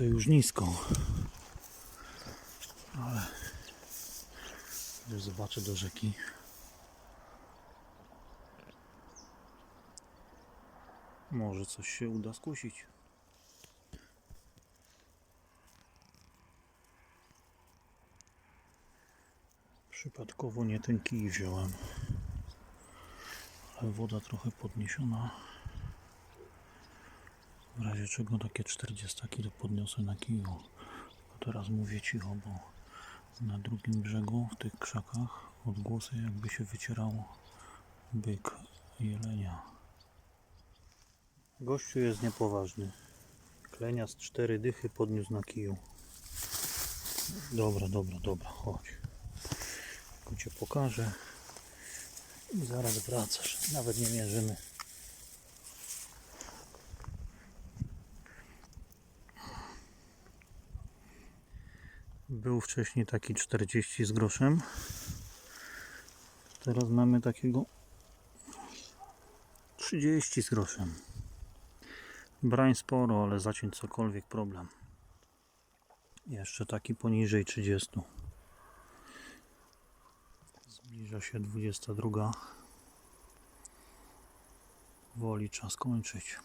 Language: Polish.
to już nisko. Ale już zobaczę do rzeki. Może coś się uda skusić. Przypadkowo nie ten kij wziąłem. Ale woda trochę podniesiona. W razie czego takie 40 kg podniosę na kiju. A teraz mówię cicho, bo na drugim brzegu, w tych krzakach, odgłosy jakby się wycierał byk jelenia. Gościu jest niepoważny. Klenia z cztery dychy podniósł na kiju. Dobra, dobra, dobra, chodź. Tylko cię pokażę. I zaraz wracasz. Nawet nie mierzymy. Był wcześniej taki 40 z groszem. Teraz mamy takiego 30 z groszem. Brań sporo, ale zaciąć cokolwiek problem. Jeszcze taki poniżej 30. Zbliża się 22. Woli czas kończyć.